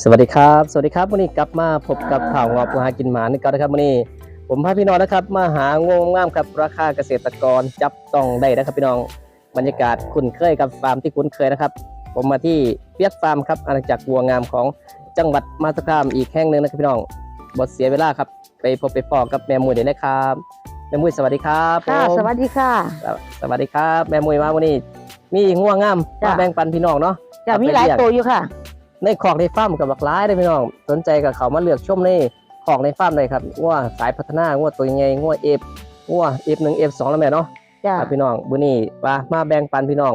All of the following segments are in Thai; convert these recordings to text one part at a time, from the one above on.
สวัสดีครับ สวัสดีครับวันนี้กลับมาพบกับข่าวงอกหากินหมาในกันนะครับวันนี้ ผมพาพี่น้องนะครับมาหางวงงามครับราคาเกษตรกรจับต้องได้นะครับพี่น้องบรรยากาศคุ้นเคยกับฟาร์มที่คุ้นเคยนะครับ ผมมาที่เปียกฟาร์มครับอาณาจักรวัวงามของจังหวัดมหาสารคามอีกแห่งหนึ่งนะครับพี่น้องบทเสียเวลาครับไปพบไปฟอกกับแม่มุยเดี๋ยวนะครับแม่มุยสวัสดีครับค่ะผมสวัสดีค่ะ สวัสดีครับ แม่มุยมาวันนี้ มีง่วงงามจ้ะมาแบ่งปันพี่น้องเนาะจะเอาไปมีหลายเรียกตัวอยู่ค่ะ ในคอกในฟาร์มกับหลากหลายเลยพี่น้อง สนใจกับเขามาเลือกชมในคอกในฟาร์มเลยครับว่าสายพัฒนาว่าตัวยังไงว่าเอฟว่าเอฟหนึ่งเอฟสองแล้วแม่เนาะจ้าครับพี่น้องบุนี่ว่ามาแบ่งปันพี่น้อง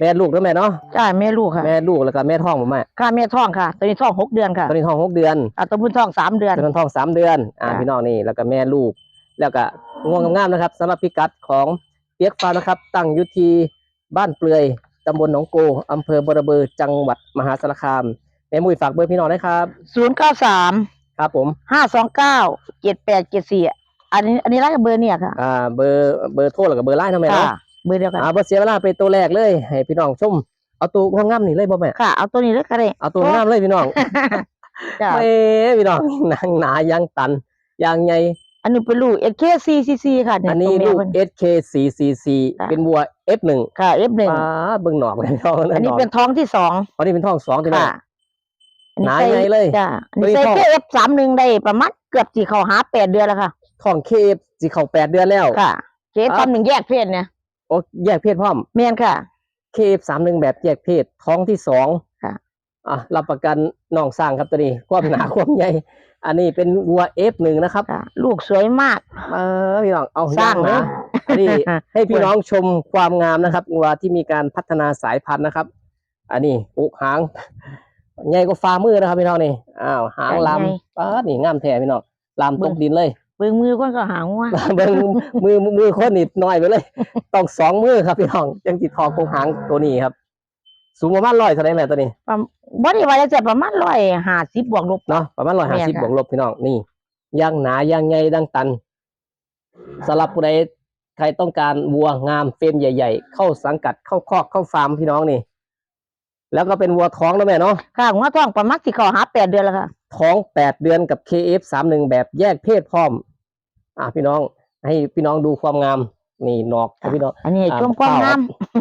แม่ลูกแล้วแม่เนาะจ้าแม่ลูกค่ะแม่ลูกแล้วก็แม่ท้องผมแม่ค่ะแม่ท้องค่ะตอนนี้ท้องหกเดือนค่ะตอนนี้ท้องหกเดือนอะตัวพุ่นท้องสามเดือนตอนนท้องสามเดือนอ่าจ้ะพี่น้องนี่แล้วก็แม่ลูก แล้วก็ง่วงงามๆนะครับสำหรับพิกัดของเปียกฟาร์มนะครับ ตั้งอยู่ที่บ้านเปลือย ตำบลหนองโกอำเภอบรบือจังหวัดมหาสารคามแม่มุ้ยฝากเบอร์พี่น้องนะครับ ศูนย์เก้าสามครับผมห้าสองเก้าเจ็ดแปดเจ็ดสี่อันนี้อันนี้รักเบอร์เนี่ยค่ะอ่าเบอร์เบอร์โทรแล้วก็เบอร์ไลน์เท่าไหร่ค่ะเนาะเบอร์เดียวกันอ่าบ่เสียเวลาไปตัวแรกเลยให้พี่น้องชมเอาตัวงามๆนี่เลยบ่แม่ค่ะ เอาตัวนี้เลยก็ได้เอาตัวงามเลยพี่น้องจ้าเอ้พี่น้องหนังหนายางตันยางใหญ่ อันนี้เป็นลูกเอเคซีซีซีค่ะเนี่ยอันนี้ตัวแม่ลูกเพิ่น SK444 ค่ะเป็นวัว F1 ค่ะเอฟหนึ่งอ่าเบิ่งหนอกเลยพี่น้องอันนี้เป็นท้องที่สองอันนี้เป็นท้องสองที่แม่ค่ะหนาใหญ่เลยจ้าอันตัวนี้นี้ใส่ท้องเคเอฟสามหนึ่งได้ประมาณเกือบสี่เขาหาแปดเดือนแล้วค่ะท้องเคฟสิเข้าแปดเดือนแล้วค่ะเคเอฟอะสามหนึ่งแยกเพศเนี่ยโอ้แยกเพศพร้อมเมียนค่ะ KF31 แบบแยกเพศท้องที่สองค่ะ อะรับประกันน้องสร้างครับตัวนี้ ความหนา ความใหญ่ อันนี้เป็นวัว F1 นะครับ ค่ะลูกสวยมาก เออพี่น้องเอาสร้างนะนะ อันนี้ ให้พี่น้องชมความงามนะครับวัวที่มีการพัฒนาสายพันธุ์นะครับ อันนี้อุกหางใหญ่กว่าฝ่ามือนะครับพี่น้องนี่อ้าวหางลำป้าดนี่งามแท้พี่น้องลำตกดินเลย เบิ่งมือคนก็หางว่า เบิ่งมือมือคนนี่น้อยไปเลย ต้องสองมือครับพี่น้องยังติดทองคงหางตัวนี้ครับ สูงประมาณร้อยเท่าไหร่แม่ตัวนี้บ่ได้ว่าจะประมาณร้อยห้าสิบบวกลบ เนาะประมาณร้อยห้าแม่สิบค่ะ บวกลบพี่น้องนี่ย่างหนาย่างใหญ่ดังตันสำหรับผู้ใดใครต้องการวัวงามเฟรมใหญ่ ๆ เข้าสังกัดเข้าคอกเข้าฟาร์มพี่น้องนี่ แล้วก็เป็นวัวท้องนะแม่เนาะค่ะหัวท้องประมาณสิเขาหาแปดเดือนแล้วค่ะ ท้องแปดเดือนกับ KF สามหนึ่งแบบแยกเพศพร้อม อะพี่น้อง ให้พี่น้องดูความงาม นี่นอกครับพี่น้อง อันนี้อ่าช่วงความงาม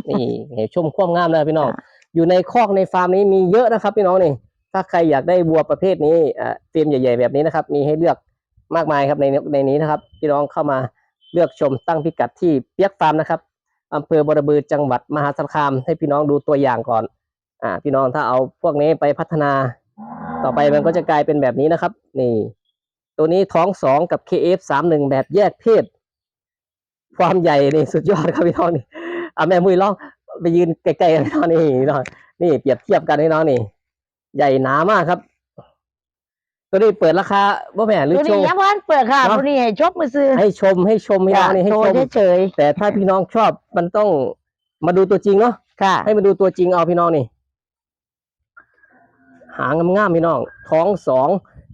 นี่เห็นชมความงามนะพี่น้อง ค่ะ อยู่ในคอกในฟาร์มนี้มีเยอะนะครับพี่น้องนี่ถ้าใครอยากได้วัวประเภทนี้เตรียมใหญ่ ๆแบบนี้นะครับ มีให้เลือกมากมายครับในในนี้นะครับ พี่น้องเข้ามาเลือกชมตั้งพิกัดที่เปียกฟาร์มนะครับอำเภอบรบือจังหวัดมหาสารคาม ให้พี่น้องดูตัวอย่างก่อน อ่า พี่น้องถ้าเอาพวกนี้ไปพัฒนา ต่อไปมันก็จะกลายเป็นแบบนี้นะครับ นี่ ตัวนี้ท้องสองกับ KF สามหนึ่งแบบแยกเพศ ความใหญ่นี่สุดยอดครับพี่น้องนี่อะแม่มุ้ยลอง ไปยืนใกล้ๆกันพี่น้องนี่พี่น้องนี่เปรียบเทียบกันพี่น้องนี่ ใหญ่หนามากครับ ตัวนี้เปิดราคาว่าแม่หรือตัวโชนี้ว์ยังวันเปิดค่ะเนอะตัวนี้ให้ชบมือซื้อให้ชมให้ชมพี่น้องนี่ให้โชชว์มเฉยแต่ถ้าพี่น้องชอบมันต้องมาดูตัวจริงเนาะๆค่ะ ให้มาดูตัวจริงเอาพี่น้องนี่ หางงามๆพี่น้อง ท้องสอง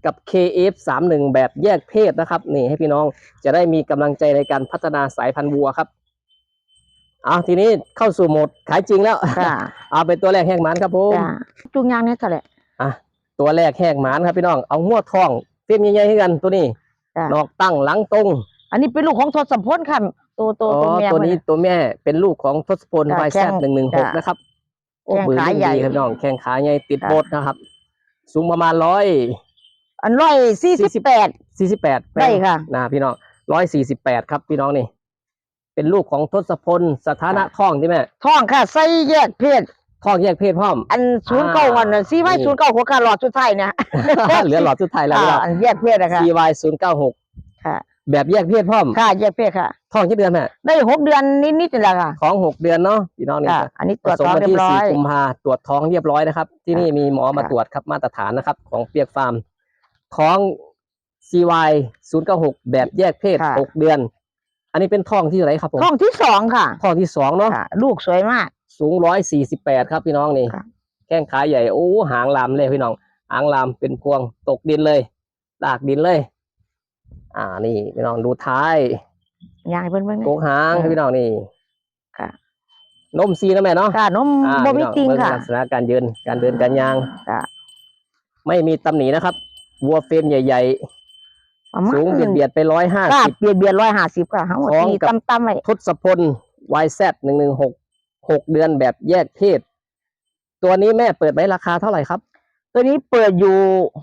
กับ KF สามหนึ่งแบบแยกเพศนะครับ นี่ให้พี่น้องจะได้มีกำลังใจในการพัฒนาสายพันธุ์วัวครับ เอาทีนี้เข้าสู่โหมดขายจริงแล้วค่ะเอาเป็นตัวแรกแหกหมานครับผมจ้าจุงยางเนี่ยเท่าไหร่อะตัวแรกแหกหมานครับพี่น้องเอาหัวทองเฟ้มใหญ่ๆให้กันตัวนี้จ้ะ นอกตั้งหลังตรงอันนี้เป็นลูกของทศพลค่ะตัวตัวอ๋อตัวแม่ตัวนี้เพิ่นตัวแม่เป็นลูกของทศพลจ้ะไฟแซแข้ดงหนึ่งหนึ่งหกจ้ะนะครับโอ้แข้งปืนขาลูกใหญ่ดีครับพี่น้องแข้งขาใหญ่ติดจ้ะ โบดนะครับ สูงประมาณร้อย อันร้อยสี่สิบแปด สี่สิบแปดได้ค่ะ นะพี่น้องร้อยสี่สิบแปดครับพี่น้องนี่ เป็นลูกของทศพลสถานะจ้ะท้องใช่ไหมท้องค่ะใส่แยกเพศท้องแยกเพศพร้อม อันศูนย์เก้าวันน่ะซีไว้นี่ศูนย์เก้าหัวขาหลอดสุดท้ายเนี่ยเหลือหลอดสุดท้ายแล้วพี่น้องอ่าอันแยกเพศนะคะ CY ศูนย์เก้าหกค่ะ แบบแยกเพศพร้อมค่ะแยกเพศค่ะท้องกี่เดือนแม่ได้หกเดือนนิดๆนี่แหละค่ะท้องหกเดือนเนาะพี่น้องนี่ค่ะอันนี้ตผรวจสมท้องวันเรียที่บร้อสี่ยกุมภาตรวจท้องเรียบร้อยนะครับ ที่นี่มีหมอมาค่ะตรวจครับมาตรฐานนะครับ ของเปียกฟาร์มท้อง CY ศูนย์เก้าหกแบบแยกเพศค่ะหกเดือน อันนี้เป็นท้องที่เท่าไหนครับผมท้องที่สองค่ะท้องที่สองเนาะค่ะลูกสวยมาก สูงร้อยสี่สิบแปดครับพี่น้องนี่ค่ะ แข้งขาใหญ่โอ้หางลามเลยพี่น้องหางลามเป็นพวงตกดินเลยลากดินเลย อ่านี่พี่น้องดูท้ายยายเพิ่นเพิ่นโกกหางอืมพี่น้องนี่ค่ะนมซีนะแม่เนาะค่ะนมอ่าบ่มีพี่น้องติงเบิ่งค่ะลักษณะการยืนการเดินการยางค่ะไม่มีตำหนินะครับ วัวเฟรมใหญ่ ประมาณๆสูงเบียดเบียดไปร้อยห้าค่ะสิบ เบียดเบียดร้อยห้าสิบค่ะทั้งหมดพร้อมตีกับตั้มตั้มๆไว้ทศพล YZ หนึ่งหนึ่งหกหกเดือนแบบแยกเพศ ตัวนี้แม่เปิดไว้ราคาเท่าไหร่ครับตัวนี้เปิดอยู่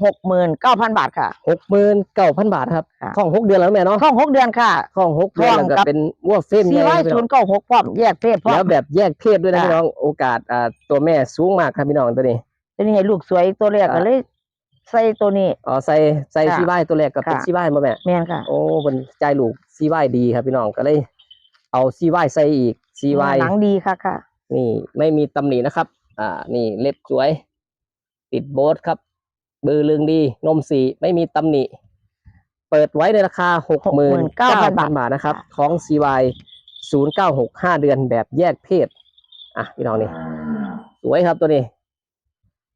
หกหมื่นเก้าพันบาทค่ะ หกหมื่นเก้าพันบาทครับค่ะท้องหกเดือนแล้วแม่เนาะท้องหกเดือนค่ะท้องหกเดือนท้แล้วองก็กับเป็นวัวเฟรมใหสี่ญ่ร้อยพี่ศูน้อนงย์เก้าหกพร้อมแยกเพศพร้อแล้วม แบบแยกเพศด้วยนะค่ะ พี่น้องโอกาสอ่าตัวแม่สูงมากครับพี่น้องตัวนี้ ตัวนี้ให้ลูกสวยตัวแรกค่ะก็เลย ใส่ตัวนี้ อ๋อใส่ใส่ค่ะซีไว้ตัวแรกกับเป็นค่ะซีไว้มาแม่ แม่นค่ะโอ้เป็นใจลูกซีไว้ดีครับพี่น้องก็เลย เอาซีไว้ใส่อีกซีไว้หนังดีค่ะค่ะ นี่ ไม่มีตำหนินะครับ อ่า นี่เล็บสวย ติดโบสครับ บือลึงดีนมสีไม่มีตำหนิ เปิดไว้ในราคาหกหมื่นเก้าพัน69,000 บาทนะครับ ของ CY ศูนย์เก้าหกห้าเดือนแบบแยกเพศ อะพี่น้องนี่ สวยครับตัวนี้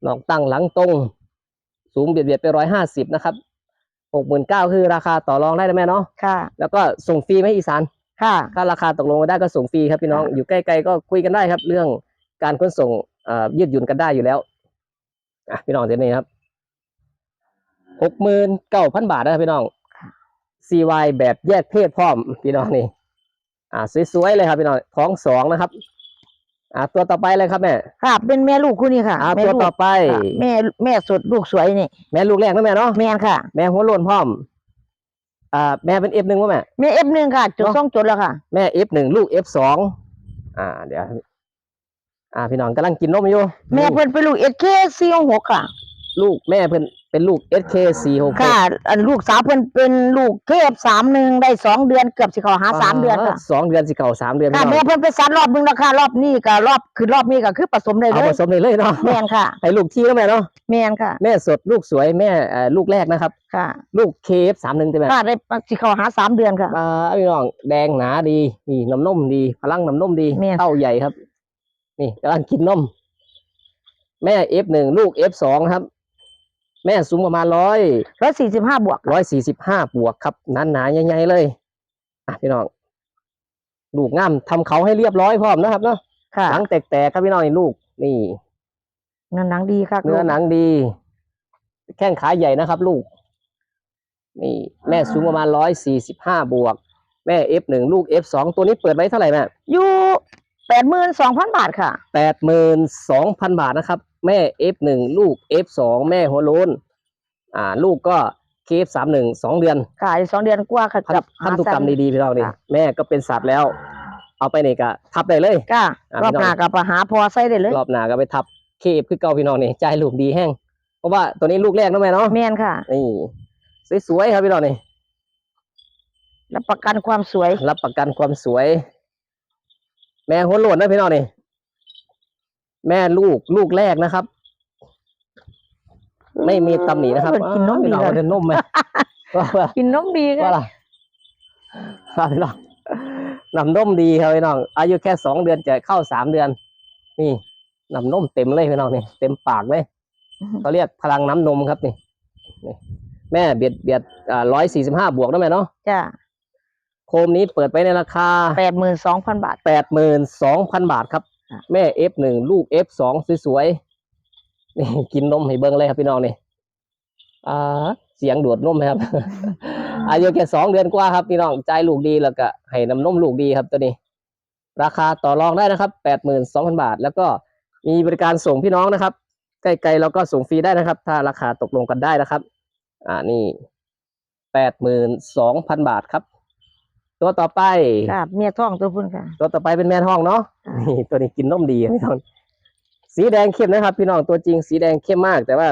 นอกตั้งหลังตรง สูงเบียดเบียดไปร้อยห้าสิบนะครับหกหมื่นเก้าคือราคาต่อรองได้นะแม่เนาะค่ะ แล้วก็ส่งฟรีไหมอีสานค่ะถ้าราคาตกลงกันได้ก็ส่งฟรีครับพี่น้องค่ะอยู่ใกล้ๆก็คุยกันได้ครับ เรื่องการขนส่งเอ่อยืดหยุ่นกันได้อยู่แล้วอะพี่น้องเดี๋ยวนี้ครับหกหมื่นเก้าพันบาทนะครับพี่น้อง CY แบบแยกเพศพร้อมพี่น้องนี่อ่าสวยๆเลยครับพี่น้องท้องสองนะครับ อ่าตัวต่อไปเลยครับแม่ค่ะเป็นแม่ลูกคู่นี้ค่ะอ่าแม่ตัวลูกต่อไปค่ะแม่แม่สดลูกสวยนี่ แม่ลูกแรกนะแม่เนาะแม่นค่ะ แม่หัวโลนพร้อม อ่า แม่เป็น F หนึ่งวะแม่แม่เอฟหนึ่งค่ะจุดเนอะสองจุดแล้วค่ะ แม่ F หนึ่งลูก F สองอ่า เดี๋ยว อ่าพี่น้องกำลังกินนมอยู่ แม่เพิ่นเป็นลูกเอสเคสี่หกค่ะ ลูกแม่เพิ่น เป็นลูก SK สี่หกค่ะ อันลูกสาวเพิ่นเป็นลูกเคฟสามหนึ่งได้สองเดือนเกือบสิเขาหาสามเดือนค่ะสองเดือนสิเก่าสามเดือนค่ะพี่น้แม่องเพิ่นไปสันรอบหนึงแล้วค่ะรอบนี้กับรอบคือรอบนี้ก็คือผสมได้เลเอาผยสมเลยเลยเนาะแม่นค่ะให้ลูกที่แล้วแม่เนาะแม่นค่ะ แม่สดลูกสวยแม่เอ่อลูกแรกนะครับค่ะ ลูก KF สามหนึ่งใช่ไหมค่ะได้สิเขาหาสามเดือนค่ะอ่าพี่น้องแดงหนาดีนี่น้ำนมดีพลังน้ำนมดีแม่นเต้าใหญ่ครับ นี่กำลังกินนมแม่ F หนึ่งลูก F สองครับ แม่สูงประมาณร้อยร้อยสี่สิบห้าบวกร้อยสี่สิบห้าบวกครับหนาหนาๆใหญ่ๆเลยอะพี่น้องลูกงามทำเขาให้เรียบร้อยพร้อมนะครับเนาะค่ะหนังแตกๆครับพี่น้องนี่ลูกนี่เนื้อหนังดีค่ะเนื้อหนังดี แข้งขาใหญ่นะครับ ลูก นี่ แม่สูงประมาณร้อยสี่สิบห้าบวก แม่ F หนึ่งลูก F สองตัวนี้เปิดไว้เท่าไหร่แม่อยู่ แปดหมื่นสองพันบาทค่ะ แปดหมื่นสองพันบาทนะครับ แม่ F หนึ่งลูก F สองแม่หัวโล้นอ่า ลูกก็ KF สามหนึ่งสองเดือนค่ะอีกสองเดือนกว่าค่ะพันกับพันธุกรรมหาแสนดีๆพี่น้องนี่ค่ะ แม่ก็เป็นสัตว์แล้ว เอาไปนี่ก็ทับได้เลย ค่ะอะรอบพี่น้องหน้ากับไปหาพอใส่ได้เลย รอบหน้าก็ไปทับเคฟคือเก่าพี่น้องนี่ใจลูกดีแห้งเพราะว่าตัวนี้ลูกแรกนะแม่เนาะแม่นค่ะนี่สวยๆครับพี่น้องนี่ รับประกันความสวย รับประกันความสวย แม่หัวโหลดนะพี่น้องนี่แม่ลูกลูกแรกนะครับ ไม่มีตำหนินะครับเพิ่นกินนมพี่ดีน้องค่ะมันจะนุ่มไหมว่าว่ากินนมดีว่าค่ะล่ะว่าพี่น้องนำนมดีครับพี่น้อง อายุแค่สองเดือนจะเข้าสามเดือน นี่นำนมเต็มเลยพี่น้องนี่เต็มปากเลยเขาเรียกพลังน้ำนมครับนี่นี่แม่เบียดเบียดร้อยสี่สิบห้าบวกนะแม่เนาะจ้าโคมนี้เปิดไปในราคา แปดหมื่นสองพันบาทแปดหมื่นสองพันบาทครับค่ะ แม่ F หนึ่งลูก F สองสวยๆ นี่ กินนมให้เบิ้งเลยครับพี่น้องนี่อ่าเสียงดูดนมไหมครับ อายุแค่สองเดือนกว่าครับพี่น้องใจลูกดีแล้วก็ให้น้ำนมลูกดีครับตัวนี้ ราคาต่อรองได้นะครับแปดหมื่นสองพันบาท แล้วก็มีบริการส่งพี่น้องนะครับใกล้ๆเราก็ส่งฟรีได้นะครับ ถ้าราคาตกลงกันได้นะครับ อ่านี่แปดหมื่นสองพันบาทครับ ตัวต่อไปค่ะเมียท้องตัวพุ่นค่ะ ตัวต่อไปเป็นแม่ท้องเนาะค่ะนี่ตัวนี้กินนมดีพี่น้องสีแดงเข้มนะครับ พี่น้องตัวจริงสีแดงเข้มมาก แต่ว่า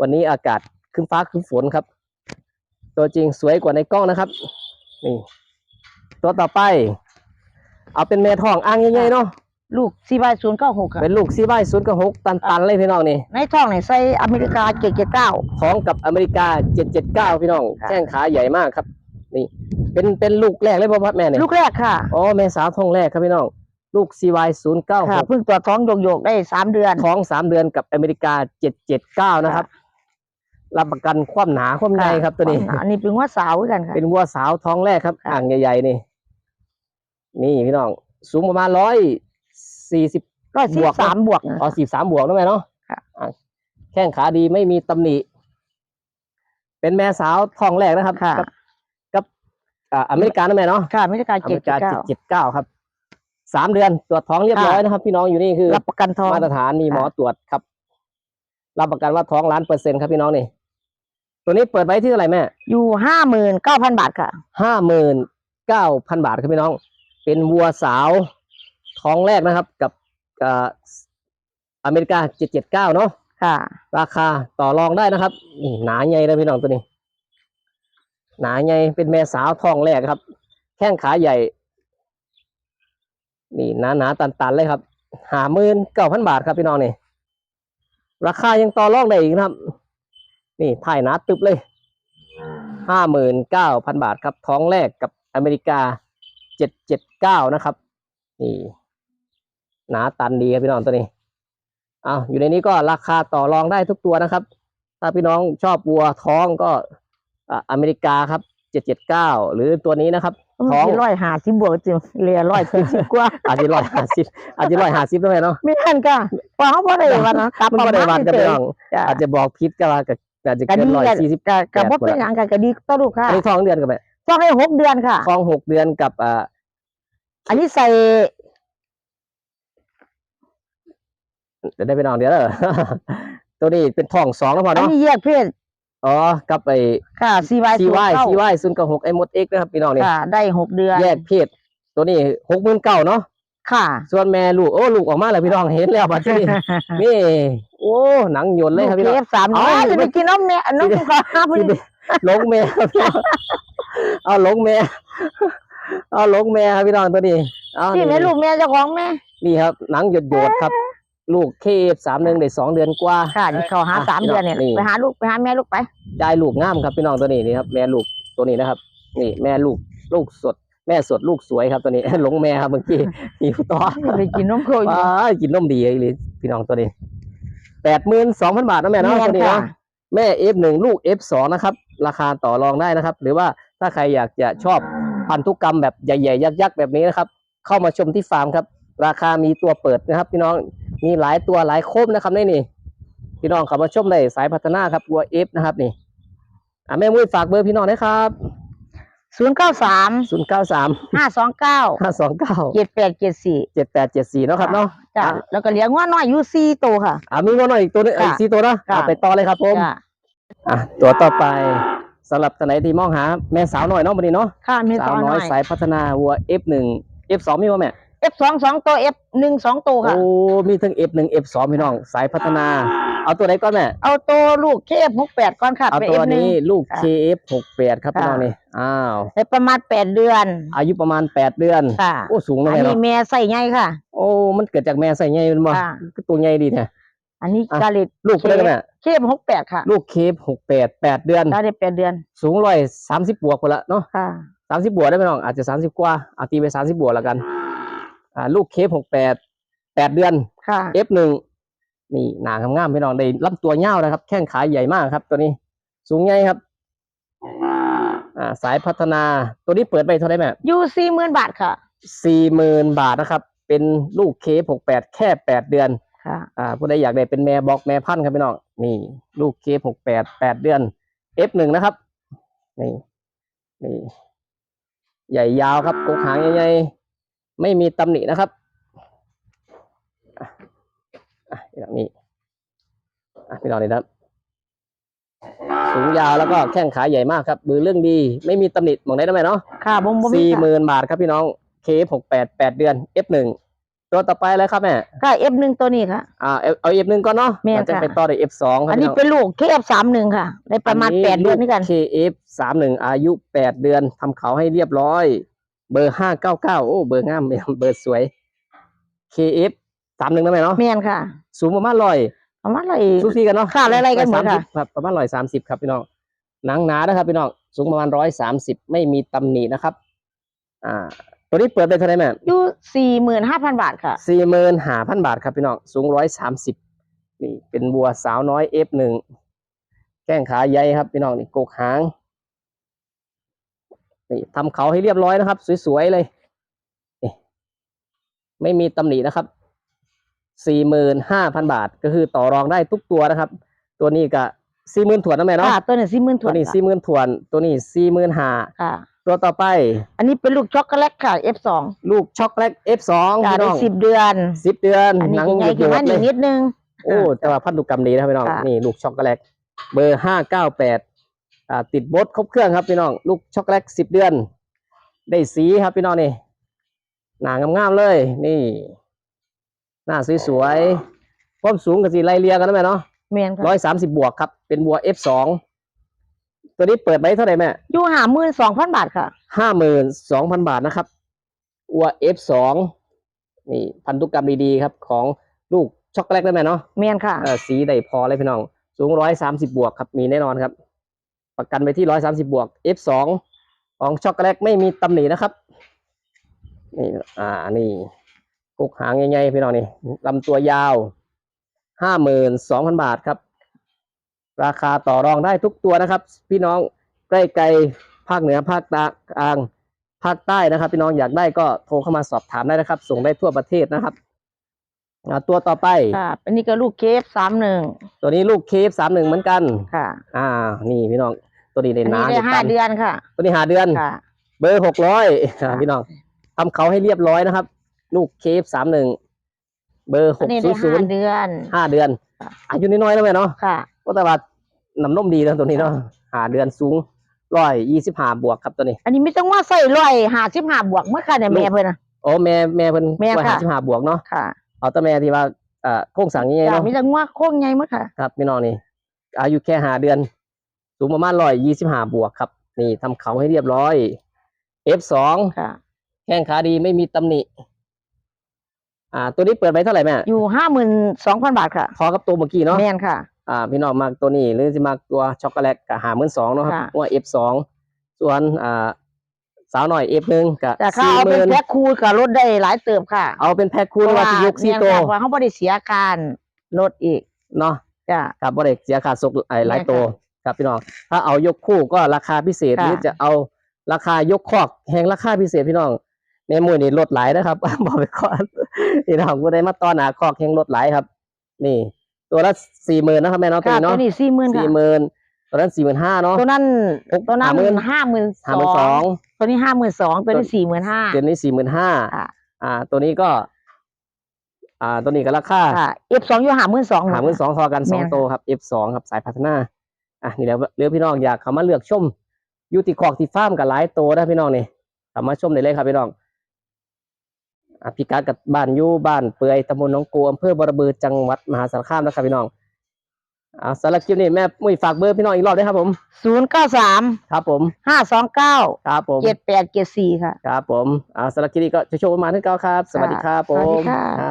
วันนี้อากาศครึ้มฟ้าครึ้มฝนครับ ตัวจริงสวยกว่าในกล้องนะครับ นี่ ตัวต่อไป เอาเป็นแม่ท้องอ้างใหญ่ๆเนาะลูกซีบายศูนย์เก้าหกค่ะเป็นลูกซีไว้ศูนย์กับหกตันๆเลยพี่น้องนี่ ในท้องเนี่ยใส่อเมริกาเจ็ดเจ็ดเก้าท้องกับอเมริกาเจ็ดเจ็ดเก้าพี่น้องค่ะแข้งขาใหญ่มากครับ นี่ เป็นเป็นลูกแรกเลยพ่อพัดแม่เนี่ยลูกแรกค่ะอ๋อแม่สาวท้องแรกครับพี่น้องลูก CY ศูนย์เก้าหค่ะกเพิ่งตรวจท้องโยกๆได้สามเดือนท้องสามเดือนกับอเมริกาเจ็ดเจ็ดเก้านะครับรับประกันความหนาความในครับตัวนี้อันนี้เป็นว่าสาวเหมือนกันค่ะเป็นวัวสาวท้องแรกครับค่ะอ่างใหญ่ๆนี่ นี่พี่น้อง สูงประมาณร้อยสี่สิบร้อยสิบบวกสามบวกนะอ๋อสิบสามบวกนะแม่เนาะค่ะอะแข้งขาดีไม่มีตำหนิเป็นแม่สาวทองแรกนะครับค่ะกับกับ อ่าอเมริกันนะแม่เนาะค่ะไม่ใช่การอเมเจ็ดริกาเก้าเจ็ดเก้าครับสามเดือนตรวจท้องเรียบร้อยนะครับ พี่น้องอยู่นี่คือรับประกันทอง มาตรฐานมีหมอค่ะตรวจครับ รับประกันว่าท้องล้านเปอร์เซ็นต์ครับพี่น้องนี่ ตัวนี้เปิดไว้ที่เท่าไหร่แม่อยู่ห้าหมื่นเก้าพันบาทค่ะ ห้าหมื่นเก้าพันบาทครับพี่น้อง เป็นวัวสาวท้องแรกนะครับ กับอ่าอเมริกาเจ็ดเจ็ดเก้าเนาะค่ะ ราคาต่อรองได้นะครับ นี่หนาใหญ่เลยพี่น้องตัวนี้ หนาใหญ่เป็นแม่สาวท้องแรกครับ แข้งขาใหญ่ นี่หนาหนาตันตันๆเลยครับหาหมื่นเก้าพันบาทครับพี่น้องนี่ราคายังต่อรองได้อีกนะครับ นี่ถ่ายหนาตึบเลยห้าหมื่นเก้าพันบาทครับ ท้องแรกกับอเมริกาเจ็ดเจ็ดเก้านะครับ นี่หนาตันดีครับพี่น้องตัวนี้อ้าวอยู่ในนี้ก็ราคาต่อรองได้ทุกตัวนะครับ ถ้าพี่น้องชอบวัวท้องก็ อ่าอเมริกาครับเจ็ดเจ็ดเก้าหรือตัวนี้นะครับท้องร้อยหาสิบบวกจริงเรียร้อยเจ็ดสิบกว่าอาจจะร้อยห้าสิบอาจจะร้อยห้าสิบด้วยเนาะไม่ทันก็เพราะเขาบ่ได้วันนะกลับมันก็ได้วันกันพี่น้องจ้ะอาจจะบอกพิษก็ว่าก็อาจจะก็เกินดีร้อยกันสี่สิบก็ก็บ่แปดเป็นหยังกันก็ดีต่อลูกค่ะอันนี้ท้องเดือนกับแม่ต้องให้หกเดือนค่ะท้องหกเดือนกับอ่าอันนี้ใส่เดี๋ยวได้พี่น้องเดี๋ยวเด้อตัวนี้เป็นท้องสองแล้วพออันเนาะนี้แยกเพศ อ๋อกับไอ้ค่ะ CY ซีวายเข้าซีวายซุนกับหกไอ้มดเอ็กนะครับพี่น้องนี่ค่ะ ได้หกเดือน แยกเพศตัวนี้หกหมื่นเก้าเนาะค่ะ ส่วนแม่ลูกโอ้ลูกออกมาแล้วพี่น้องเห็นแล้วบัดนี้นี่ โอ้หนังหยนเลยครับพี่น้องเอฟสามอ๋อน้อยจะไปกินน้ำแม่น้ำค่ะพอที่ดีหลงแม่ครับพี่น้องเอาหลงแม่เอาหลงแม่ครับพี่น้องตัวนี้เอาที่นี่แม่ลูกแม่เจ้าของแม่นี่ครับหนังหยดหยดๆครับ ลูกเคฟสามหนึ่งได้สองเดือนกว่าค่ะนี่เขาหาอะสามพี่เดืน้ออนงเนี่ยนี่ไปหาลูกไปหาแม่ลูกไปยายลูกงามครับพี่น้องตัวนี้นี่ครับแม่ลูกตัวนี้นะครับ นี่แม่ลูกลูกสด แม่สดลูกสวยครับตัวนี้หลงแม่ครับเมื่อกี้หิวต่อไปกินนมโคอยู่ว้ายกินนมดีเลยพี่น้องตัวนี้แปดหมื่นสองพันบาทนะแม่เนาะแม่นตัวนี้ค่ะเนาะแม่ F หนึ่งลูก F สองนะครับ ราคาต่อรองได้นะครับ หรือว่าถ้าใครอยากจะชอบพันธุกรรมแบบใหญ่ๆยักษ์ๆแบบนี้นะครับ เข้ามาชมที่ฟาร์มครับ ราคามีตัวเปิดนะครับ พี่น้อง มีหลายตัวหลายโคมนะครับนี่นี่พี่น้องเข้ามาชมได้สายพัฒนาครับวัว F นะครับนี่อะแม่มุ้ยฝากเบอร์พี่น้องนะครับศูนย์เก้าสามศูนย์เก้าสามห้าสองเก้าห้าสองเก้าเจ็ดแปดเจ็ดสี่เจ็ดแปดเจ็ดสี่เนาะครับเนาะจ้ะอะแล้วก็เลี้ยงว่าน้อยอยูซีโตวค่ะอ่ามีงวหน่อยอีกตัวหนึงค่ะอีกสี่ตัวเนาะค่ะเอาไปต่อเลยครับผมจ้ะอะตัวต่อไปสำหรับท่านไหนที่มองหาแม่สาวหน่อยเนาะวันนี้เนาะค่ะมีสาต่วอน้น้ออยยสายพัฒนาวัว F1 F2 มีว่าแม่ F สองสองตัว F หนึ่งสองตัวค่ะ โอ้ มีทั้ง F1 F2 พี่น้อง สายพัฒนา เอาตัวไหนก่อนแม่เอาตัวลูก KF หกแปดก่อนค่ะเอาเป็นตัว F หนึ่ง นี้ลูก ค่ะ KF68 ครับพี่ค่ะน้องนี่ อ้าวได้ประมาณแปดเดือน อายุประมาณ 8 เดือน ค่ะ โอ้ สูงนะอันแม่นี้เนาะ แม่ใส่ไงค่ะ โอ้ มันเกิดจากแม่ใส่ใหญ่เป็นบ่ค่ะ คือตัวใหญ่ดีแท้ อันนี้อะ กาลิดลูกเป็นไงแม่ KF หกแปดค่ะลูก KF68 8เดือน ได้ได้แปดเดือนสูงร้อยสามสิบบวกไปละเนาะค่ะ สามสิบบวกได้ไหมน้อง อาจจะสามสิบกว่าเอาตีไปสามสิบบวกแล้วกัน อ่าลูกเคฟหกแปดแปดเดือนค่ะ F หนึ่งนี่หนางามๆพี่น้องได้ลำตัวยาวนะครับ แข้งขาใหญ่มากครับ ตัวนี้ สูงใหญ่ครับ อ่า สายพัฒนาตัวนี้เปิดไปเท่าไหร่แม่อยูสี่หมื่นบาทค่ะ สี่หมื่นบาทนะครับ เป็นลูกเคฟหกแปดแค่แปดเดือน ค่ะ อ่าผู้ใดอยากได้เป็นแม่บอกแม่พันธุ์ครับพี่น้องนี่ ลูกเคฟหกแปดแปดเดือน F หนึ่งนะครับ นี่ นี่ ใหญ่ยาวครับกกหางใหญ่ๆ ไม่มีตำหนินะครับอะอะอย่างนี้อะพี่น้องนี่นะครับ สูงยาวแล้วก็แข้งขาใหญ่มากครับมือเรื่องดี ไม่มีตำหนิมองได้ไหมเนาะค่ะบ่มบ่มีสี่หค่ะมื่นบาทครับพี่น้องเคฟหกแปดแปดเดือน F หนึ่งตัวต่อไปเลยครับแม่ค่ะ F หนึ่งตัวนี้ค่ะอ่าเอาเอา F หนึ่งก่อนเนาะแม่นเราจะค่ะไปต่อใน F สองครับอันนี้พี่น้องเป็นลูก KF สามหนึ่งค่ะได้ประมาณแปดเดือนนี่กันลู KF สามหนึ่งอายุแปดเดือนทำเขาให้เรียบร้อย เบอร์ห้าเก้าเก้าโอ้เบอร์งามเบอร์สวย KF สามหนึ่งนะแม่เนาะแม่นค่ะ สูงประมาณร้อยประมาณอะไรสูสีกันเนาะค่ะไล่ๆกันหมดค่ะ130ครับประมาณร้อยสามสิบครับพี่น้องหนังหนานะครับพี่น้องสูงประมาณร้อยสามสิบไม่มีตำหนินะครับ อ่า ตัวนี้เปิดไปเท่าไหร่แม่อยู่สี่หมื่นห้าพันบาทค่ะสี่หมื่นห้าพันบาทครับพี่น้องสูงร้อยสามสิบนี่เป็นบัวสาวน้อย F หนึ่งแข้งขาใหญ่ครับพี่น้องนี่กกหาง นี่ทำเขาให้เรียบร้อยนะครับ สวยๆเลยนี่ไม่มีตำหนินะครับสี่หมื่นห้าพันบาท ก็คือต่อรองได้ทุกตัวนะครับ ตัวนี้ก็สี่หมื่นถวนนะแม่เนาะค่ะตัวนี้สี่หมื่นถตัววนนี้ค่ะสี่หมื่นถวน ตัวนี้สี่หมื่นห้าค่ะ ตัวต่อไป อันนี้เป็นลูกช็อกโกแลตค่ะ F2 ลูกช็อกโกแลต F2 จ้ะพี่ได้น้องสิบเดือน สิบเดือนอันนี้หนังใหญ่หยขึ้นมาดๆหเลนึ่ยงนิดนึง โอ้แต่ว่าพันธุกรรมดีนะครับพี่น้องค่ะ นี่ลูกช็อกโกแลตเบอร์ห้าเก้าแปด อ่าติดบดครบเครื่องครับพี่น้องลูกช็อกโกแลตสิบเดือน ได้สีครับพี่น้องนี่หนางามๆเลย นี่ หน้าสวยๆความสูงกับสีไล่เลียกันนะแม่เนาะเมียนค่ะร้อยสามสิบบวกครับ เป็นบัว F2 ตัวนี้เปิดไว้เท่าไหร่แม่อยู่หาหมื่นสองพันบาทค่ะห้าหมื่นสองพันบาทนะครับอัว F2 นี่พันธุกรรมดีๆครับ ของลูกช็อกโกแลตได้ไหมเนาะเมียนค่ะเออสีได้พอเลยพี่น้อง สูงร้อยสามสิบบวกครับ มีแน่นอนครับ ประกันไปที่ร้อยสามสิบบวก F2 ของช็อกโกแลตไม่มีตำหนินะครับ นี่ อ่า นี่กุกหางใหญ่ๆพี่น้องนี่ลำตัวยาวห้าหมื่นสองพันบาทครับ ราคาต่อรองได้ทุกตัวนะครับ พี่น้องใกล้ไกลภาคเหนือภาคกลางภาคใต้นะครับ พี่น้องอยากได้ก็โทรเข้ามาสอบถามได้นะครับ ส่งได้ทั่วประเทศนะครับ อ่าตัวต่อไป ค่ะอันนี้ก็ลูกเคฟสามหนึ่งตัวนี้ลูกเคฟสามหนึ่งเหมือนกัน ค่ะ อ่า นี่พี่น้อง ตัวนี้อัเด่นนหนานี้ได้เด่นห้าตันเดือนค่ะ ตัวนี้หาเดือน ค่ะ เบอร์หกร้อยค่ะ พี่น้องทำเขาให้เรียบร้อยนะครับ ลูกเคฟสามหนึ่งเบอร์หอันกนี้ศูได้นย์ศูห้านย์เดือน ห้าเดือน ค่ะ อายุน้อยๆแล้วไหมเนาะ ค่ะ ก็แต่ว่าน้ำนมดีนะตัวนี้เนาะหาเดือนสูงร้อยยี่สิบห้าบวกครับตัวนี้ อันนี้ไม่ต้องว่าใส่ร้อยหาสิบห้าบวกเมื่อค่ะเนี่ยลูก แม่เพิ่นนะ โอ้แม่แม่เพิ่นแม่ร้อยค่ะ ห้าสิบห้าบวกเนาะ ค่ะ เอาแต่แม่ที่ว่าเอ่อโค้งสั่งยังไงจ้ะเนาะไม่ต้องว่าโค้งใหญ่เมื่อค่ะครับพี่น้องนี่ อายุแค่หาเดือน สูงประมาณร้อยยี่สิบห้าบวกครับ นี่ทำเขาให้เรียบร้อย F2 ค่ะ แข้งขาดีไม่มีตำหนิ อ่า ตัวนี้เปิดไว้เท่าไหร่แม่อยู่ห้าหมื่นสองพันบาทค่ะพอกับตัวเมื่อกี้เนาะ แม่นค่ะ อ่าพี่น้องมากตัวนี้หรือจะมากตัวช็อกโกแลตกับหาหมื่นสองเนาะครับค่ะ ว่า F2 ส่วนอ่า สาวหน่อย F1 กับแต่ถ้าสี่เอาหเป็นมื่นแพ็คคูณกับรถได้หลายเติบค่ะเอาเป็นแพ็คคูณว่าจะยกซี่แม่นโตวค่ะเพราะเขาไม่ได้เสียการลดอีกเนาะจ้ะ ครับบ่ได้เสียค่าส่งไอ้หลายแม่นค่ะตัวครับพี่น้อง ถ้าเอายกคู่ก็ราคาพิเศษค่ะ หรือจะเอาราคายกคอกแห่งราคาพิเศษพี่น้องในหมวยนี่ลดหลายนะครับ บอกไปก่อนพี่น้องผู้ใดมาต้อนหาคอกแห่งลดหลายครับ นี่ ตัวละสี่หมื่นนะครับแม่เนาะตัวค่ะนี้ตัวเนาะ นี้สี่หมื่นสี่ค่ะหมื่น ตัวนั้นสี่หมื่นห้าเนาะ ตัวนั้นหกตัวนั้นห้าหมื่นห้าหมื่นห้าหมื่นสองตัวนี้ห้าหมื่นสองตัวนี้สี่หมื่นห้าตัวนี้สี่หมื่นห้าค่ะอ่า ตัวนี้ก็ อ่า ตัวนี้ก็ราคาค่ะ F สองอยู่ห้าหมื่นสองหาหมื่นสองทอกันสองแม่นค่ะโตวครับ F2 ครับสายพัฒนาอะนี่แหล้วเรือพี่น้องอยากเข้ามาเลือกชมอยูติคอกที่ฟาร์มกับหลายโตวนะพี่น้องนี่เข้ามาชมได้เลยครับพี่น้องอะพิกัดกับบ้านอยู่บ้านเปื่อยตำบลหนองกัวอำเภอบรบือจังหวัดมหาสารคามนะครับพี่น้อง อ่าสำหรับคลิปนี้แม่มุ้ยฝากเบอร์พี่น้องอีกรอบด้วยครับผม ศูนย์เก้าสามครับผมห้าสองเก้าครับผมเจ็ดแปดเจ็ดสี่ค่ะ ครับผมอ่าสำหรับคลิปนี้ก็จะโชว์ประมาณที่เก้าครับ สวัสดีครับผสวัสดีมค่ะ ครับ